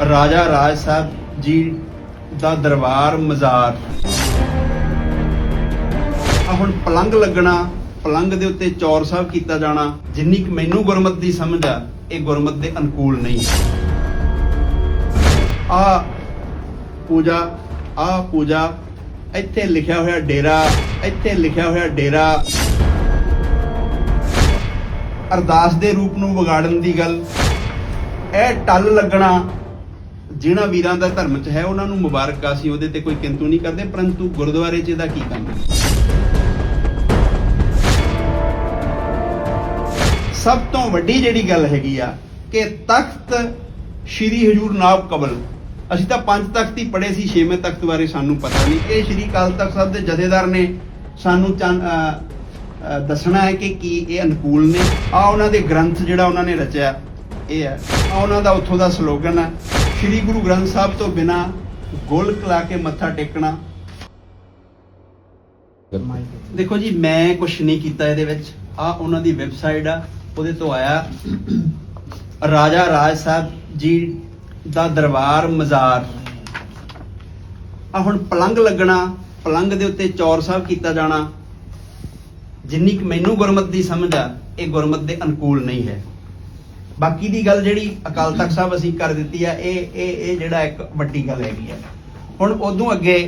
ਰਾਜਾ ਰਾਜ ਸਾਹਿਬ ਜੀ ਦਾ ਦਰਬਾਰ ਮਜ਼ਾਰ। ਆ ਹੁਣ ਪਲੰਗ ਲੱਗਣਾ ਪਲੰਗ ਦੇ ਉੱਤੇ ਚੌਰ ਸਾਹਿਬ ਕੀਤਾ ਜਾਣਾ, ਜਿੰਨੀ ਕਿ ਮੈਨੂੰ ਗੁਰਮਤ ਦੀ ਸਮਝ ਆ, ਇਹ ਗੁਰਮਤ ਦੇ ਅਨੁਕੂਲ ਨਹੀਂ। ਆ ਪੂਜਾ ਆ ਪੂਜਾ, ਇੱਥੇ ਲਿਖਿਆ ਹੋਇਆ ਡੇਰਾ, ਇੱਥੇ ਲਿਖਿਆ ਹੋਇਆ ਡੇਰਾ। ਅਰਦਾਸ ਦੇ ਰੂਪ ਨੂੰ ਵਿਗਾੜਨ ਦੀ ਗੱਲ। ਇਹ ਟੱਲ ਲੱਗਣਾ ਜਿਨ੍ਹਾਂ ਵੀਰਾਂ ਦਾ ਧਰਮ ਚ ਹੈ, ਉਹਨਾਂ ਨੂੰ ਮੁਬਾਰਕ ਅਸੀਂ ਉਹਦੇ ਤੇ ਕੋਈ ਕਿੰਤੂ ਨਹੀਂ ਕਰਦੇ, ਪਰੰਤੂ ਗੁਰਦੁਆਰੇ ਚ ਇਹਦਾ ਕੀ ਕੰਮ ਸਭ ਤੋਂ ਵੱਡੀ ਜਿਹੜੀ ਗੱਲ ਹੈਗੀ ਆ, ਕਿ ਤਖਤ ਸ਼੍ਰੀ ਹਜੂਰ ਨਾਬ ਕਬਲ, ਅਸੀਂ ਤਾਂ ਪੰਜ ਤਖਤ ਹੀ ਪੜ੍ਹੇ ਸੀ, ਛੇਵੇਂ ਤਖਤ ਬਾਰੇ ਸਾਨੂੰ ਪਤਾ ਨਹੀਂ। ਇਹ ਸ਼੍ਰੀ ਅਕਾਲ ਤਖਤ ਸਾਹਿਬ ਦੇ ਜਥੇਦਾਰ ਨੇ ਸਾਨੂੰ ਚੰਨ- ਦੱਸਣਾ ਹੈ ਕਿ ਕੀ ਇਹ ਅਨੁਕੂਲ ਨੇ। ਆ ਉਹਨਾਂ ਦੇ ਗ੍ਰੰਥ ਜਿਹੜਾ ਉਹਨਾਂ ਨੇ ਰਚਿਆ, ਇਹ ਹੈ। ਆ ਉਹਨਾਂ ਦਾ ਉੱਥੋਂ ਦਾ ਸਲੋਗਨ ਹੈ। ਸ਼੍ਰੀ ਗੁਰੂ ਗ੍ਰੰਥ ਸਾਹਿਬ ਤੋਂ ਬਿਨਾ ਗੋਲਕ ਲਾ ਕੇ ਮੱਥਾ ਟੇਕਣਾ। ਦੇਖੋ ਜੀ, ਮੈਂ ਕੁਝ ਨਹੀਂ ਕੀਤਾ ਇਹਦੇ ਵਿੱਚ। ਆ ਉਹਨਾਂ ਦੀ ਵੈਬਸਾਈਟ ਆ, ਉਹਦੇ ਤੋਂ ਆਇਆ ਰਾਜਾ ਰਾਜ ਸਾਹਿਬ ਜੀ ਦਾ ਦਰਬਾਰ ਮਜ਼ਾਰ। ਆ ਹੁਣ ਪਲੰਗ ਲੱਗਣਾ ਪਲੰਗ ਦੇ ਉੱਤੇ ਚੌਰ ਸਾਹਿਬ ਕੀਤਾ ਜਾਣਾ। ਜਿੰਨੀ ਕਿ ਮੈਨੂੰ ਗੁਰਮਤ ਦੀ ਸਮਝ ਆ, ਇਹ ਗੁਰਮਤ ਦੇ ਅਨੁਕੂਲ ਨਹੀਂ ਹੈ। ਬਾਕੀ ਦੀ ਗੱਲ ਜਿਹੜੀ ਅਕਾਲ ਤਖਤ ਸਾਹਿਬ ਅਸੀਂ ਕਰ ਦਿੱਤੀ ਆ, ਇਹ ਇਹ ਇਹ ਜਿਹੜਾ ਇੱਕ ਵੱਡੀ ਗੱਲ ਹੈਗੀ ਆ। ਹੁਣ ਉਦੋਂ ਅੱਗੇ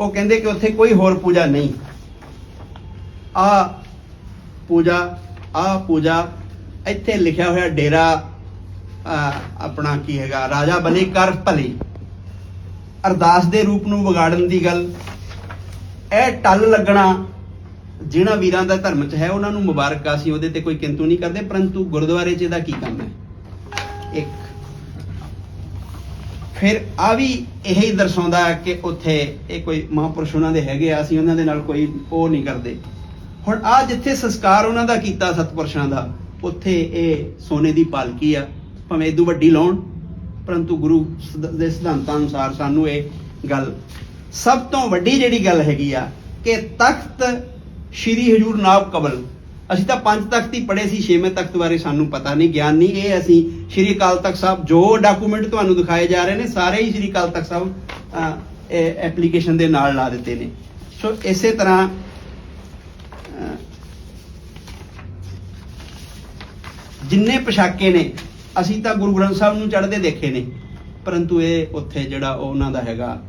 ਉਹ ਕਹਿੰਦੇ ਕਿ ਉੱਥੇ ਕੋਈ ਹੋਰ ਪੂਜਾ ਨਹੀਂ। ਆ ਪੂਜਾ ਆ ਪੂਜਾ, ਇੱਥੇ ਲਿਖਿਆ ਹੋਇਆ ਡੇਰਾ ਆਪਣਾ ਕੀ ਹੈਗਾ, ਰਾਜਾ ਬਣੇ ਕਰ ਭਲੀ। ਅਰਦਾਸ ਦੇ ਰੂਪ ਨੂੰ ਵਿਗਾੜਨ ਦੀ ਗੱਲ। ਇਹ ਟੱਲ ਲੱਗਣਾ ਜਿਨ੍ਹਾਂ ਵੀਰਾਂ ਦਾ ਧਰਮ ਚ ਹੈ, ਉਹਨਾਂ ਨੂੰ ਮੁਬਾਰਕ ਅਸੀਂ ਉਹਦੇ ਤੇ ਕੋਈ ਕਿੰਤੂ ਨਹੀਂ ਕਰਦੇ, ਪਰੰਤੂ ਗੁਰਦੁਆਰੇ ਚ ਇਹਦਾ ਕੀ ਕੰਮ ਹੈ? ਇੱਕ, ਫਿਰ ਆ ਵੀ ਇਹੀ ਦਰਸਾਉਂਦਾ ਕਿ ਉੱਥੇ ਇਹ ਕੋਈ ਮਹਾਂਪੁਰਸ਼ ਉਹਨਾਂ ਦੇ ਹੈਗੇ ਆ, ਅਸੀਂ ਉਹਨਾਂ ਦੇ ਨਾਲ ਕੋਈ ਉਹ ਨਹੀਂ ਕਰਦੇ। ਹੁਣ ਆ ਜਿੱਥੇ ਸੰਸਕਾਰ ਉਹਨਾਂ ਦਾ ਕੀਤਾ ਸਤਪੁਰਸ਼ਾਂ ਦਾ, ਉੱਥੇ ਇਹ ਸੋਨੇ ਦੀ ਪਾਲਕੀ ਆ, ਭਾਵੇਂ ਇਦੋਂ ਵੱਡੀ ਲਾਉਣ, ਪਰੰਤੂ ਗੁਰੂ ਦੇ ਸਿਧਾਂਤਾਂ ਅਨੁਸਾਰ ਸਾਨੂੰ ਇਹ ਗੱਲ ਸਭ ਤੋਂ ਵੱਡੀ ਜਿਹੜੀ ਗੱਲ ਹੈਗੀ ਆ, ਕਿ ਤਖਤ ਸ਼੍ਰੀ ਹਜੂਰ ਨਾਬ ਕਬਲ ਅਸੀਂ ਤਾਂ ਪੰਜ ਤਖਤ ਹੀ ਪੜ੍ਹੇ ਸੀ, ਛੇਵੇਂ ਤਖਤ ਬਾਰੇ ਸਾਨੂੰ ਪਤਾ ਨਹੀਂ, ਗਿਆਨ ਨਹੀਂ। ਇਹ ਅਸੀਂ ਸ਼੍ਰੀ ਅਕਾਲ ਤਖਤ ਸਾਹਿਬ ਜੋ ਡਾਕੂਮੈਂਟ ਤੁਹਾਨੂੰ ਦਿਖਾਏ ਜਾ ਰਹੇ ਨੇ, ਸਾਰੇ ਹੀ ਸ਼੍ਰੀ ਅਕਾਲ ਤਖਤ ਸਾਹਿਬ ਐਪਲੀਕੇਸ਼ਨ ਦੇ ਨਾਲ ਲਾ ਦਿੱਤੇ ਨੇ। ਸੋ ਇਸੇ ਤਰ੍ਹਾਂ ਜਿੰਨੇ ਪੋਸ਼ਾਕੇ ਨੇ, ਅਸੀਂ ਤਾਂ ਗੁਰੂ ਗ੍ਰੰਥ ਸਾਹਿਬ ਨੂੰ ਚੜ੍ਹਦੇ ਦੇਖੇ ਨੇ। ਪਰੰਤੂ ਇਹ ਉੱਥੇ ਜਿਹੜਾ ਉਹਨਾਂ ਦਾ ਹੈਗਾ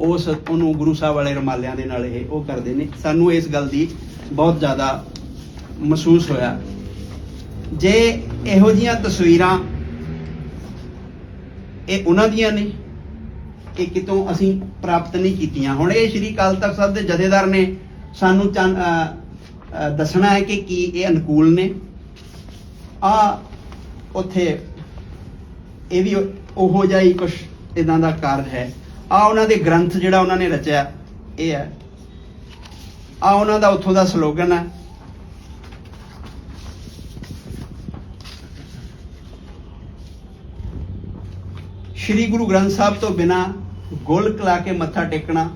ਉਸ ਉਹਨੂੰ ਗੁਰੂ ਸਾਹਿਬ ਵਾਲੇ ਰਮਾਲਿਆਂ ਦੇ ਨਾਲ ਇਹ ਉਹ ਕਰਦੇ ਨੇ। ਸਾਨੂੰ ਇਸ ਗੱਲ ਦੀ ਬਹੁਤ ਜ਼ਿਆਦਾ ਮਹਿਸੂਸ ਹੋਇਆ। ਜੇ ਇਹੋ ਜੀਆਂ ਤਸਵੀਰਾਂ ਇਹ ਉਹਨਾਂ ਦੀਆਂ ਨੇ, ਇਹ ਕਿਤੋਂ ਅਸੀਂ ਪ੍ਰਾਪਤ ਨਹੀਂ ਕੀਤੀਆਂ। ਹੁਣ ਇਹ ਸ਼੍ਰੀ ਅਕਾਲ ਤਖਤ ਸਾਹਿਬ ਦੇ ਜਥੇਦਾਰ ਨੇ ਸਾਨੂੰ ਚੰਨ- ਦੱਸਣਾ ਹੈ ਕਿ ਕੀ ਇਹ ਅਨੁਕੂਲ ਨੇ। ਆ ਉੱਥੇ ਇਹ ਵੀ ਉਹੋ ਜਿਹਾ ਹੀ ਕੁਝ ਇਦਾਂ ਦਾ ਕਾਰਜ ਹੈ। ਆ ਉਹਨਾਂ ਦੇ ਗ੍ਰੰਥ ਜਿਹੜਾ ਉਹਨਾਂ ਨੇ ਰਚਿਆ, ਇਹ ਹੈ। ਆ ਉਹਨਾਂ ਦਾ ਉੱਥੋਂ ਦਾ ਸਲੋਗਨ ਹੈ। ਸ਼੍ਰੀ ਗੁਰੂ ਗ੍ਰੰਥ ਸਾਹਿਬ ਤੋਂ ਬਿਨਾ ਗੋਲਕ ਲਾ ਕੇ ਮੱਥਾ ਟੇਕਣਾ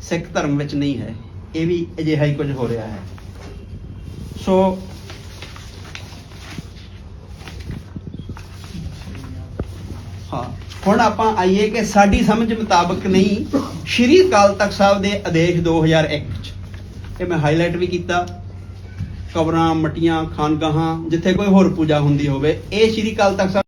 ਸਿੱਖ ਧਰਮ ਵਿੱਚ ਨਹੀਂ ਹੈ। ਇਹ ਵੀ ਅਜਿਹਾ ਹੀ ਕੁਝ ਹੋ ਰਿਹਾ ਹੈ। ਸੋ ਹਾਂ। ਹੁਣ ਆਪਾਂ ਆਈਏ ਕਿ ਸਾਡੀ ਸਮਝ ਮੁਤਾਬਕ ਨਹੀਂ, ਸ਼੍ਰੀ ਅਕਾਲ ਤਖਤ ਸਾਹਿਬ ਦੇ ਆਦੇਸ਼ 2001 ਚ। ਇਹ ਮੈਂ ਹਾਈਲਾਈਟ ਵੀ ਕੀਤਾ। ਕਬਰਾਂ, ਮਟੀਆਂ, ਖਾਨਗਾਹਾਂ, ਜਿੱਥੇ ਕੋਈ ਹੋਰ ਪੂਜਾ ਹੁੰਦੀ ਹੋਵੇ, ਇਹ ਸ਼੍ਰੀ ਅਕਾਲ ਤਖਤ ਸਾਹਿਬ